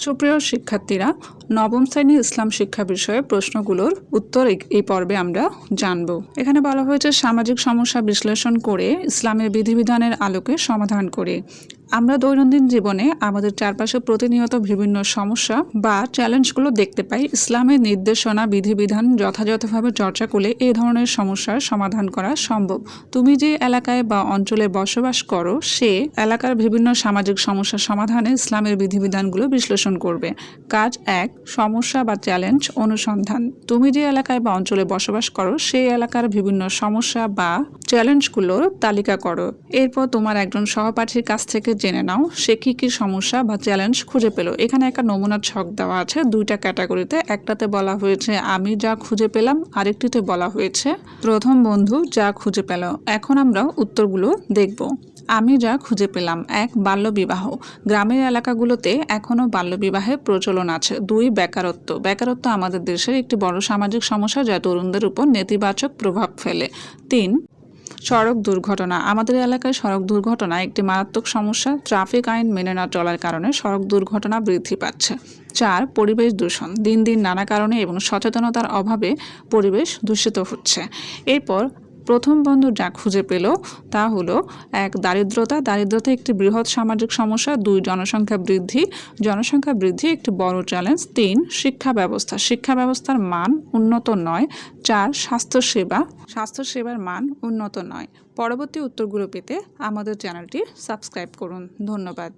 সুপ্রিয় শিক্ষার্থীরা, নবম শ্রেণি ইসলাম শিক্ষা বিষয়ে প্রশ্নগুলোর উত্তর এই- পর্বে আমরা জানব। এখানে বলা হয়েছে, সামাজিক সমস্যা বিশ্লেষণ করে ইসলামের বিধিবিধানের আলোকে সমাধান করে আমরা দৈনন্দিন জীবনে আমাদের চারপাশে প্রতিনিয়ত বিভিন্ন সমস্যা বা চ্যালেঞ্জগুলো দেখতে পাই। ইসলামের নির্দেশনা, বিধিবিধান যথাযথভাবে চর্চা করলে এই ধরনের সমস্যার সমাধান করা সম্ভব। তুমি যে এলাকায় বা অঞ্চলে বসবাস করো, সে এলাকার বিভিন্ন সামাজিক সমস্যার সমাধানে ইসলামের বিধিবিধানগুলো বিশ্লেষণ করবে। কাজ এক, সমস্যা বা চ্যালেঞ্জ অনুসন্ধান। তুমি যে এলাকায় বা অঞ্চলে বসবাস করো সেই এলাকার বিভিন্ন সমস্যা বা চ্যালেঞ্জগুলোর তালিকা করো। এরপর তোমার একজন সহপাঠীর কাছ থেকে জেনে নাও, সে কী কী সমস্যা বা চ্যালেঞ্জ খুঁজে পেল। এখানে একটা নমুনা ছক দেওয়া আছে, দুইটা ক্যাটাগরিতে একটাতে বলা হয়েছে, আমি যা খুঁজে পেলাম আরেকটিতে বলা হয়েছে, প্রথম বন্ধু যা খুঁজে পেল। এখন আমরা উত্তরগুলো দেখব। আমি যা খুঁজে পেলাম এক, বাল্যবিবাহ। গ্রামের এলাকাগুলোতে এখনও বাল্যবিবাহের প্রচলন আছে। দুই, বেকারত্ব। বেকারত্ব আমাদের দেশের একটি বড় সামাজিক সমস্যা যা তরুণদের উপর নেতিবাচক প্রভাব ফেলে। তিন সড়ক দুর্ঘটনা। আমাদের এলাকায় সড়ক দুর্ঘটনা একটি মারাত্মক সমস্যা। ট্রাফিক আইন মেনে না চলার কারণে সড়ক দুর্ঘটনা বৃদ্ধি পাচ্ছে। চার, পরিবেশ দূষণ। দিন দিন নানা কারণে এবং সচেতনতার অভাবে পরিবেশ দূষিত হচ্ছে। এরপর প্রথম বন্ধু যা খুঁজে পেল তা হলো এক দারিদ্রতা। দারিদ্রতা একটি বৃহৎ সামাজিক সমস্যা, দুই জনসংখ্যা বৃদ্ধি। জনসংখ্যা বৃদ্ধি একটি বড় চ্যালেঞ্জ তিন, শিক্ষা ব্যবস্থা। শিক্ষা ব্যবস্থার মান উন্নত নয়। চার, স্বাস্থ্যসেবা। স্বাস্থ্যসেবার মান উন্নত নয়। পরবর্তী উত্তরগুলো পেতে আমাদের চ্যানেলটি সাবস্ক্রাইব করুন। ধন্যবাদ।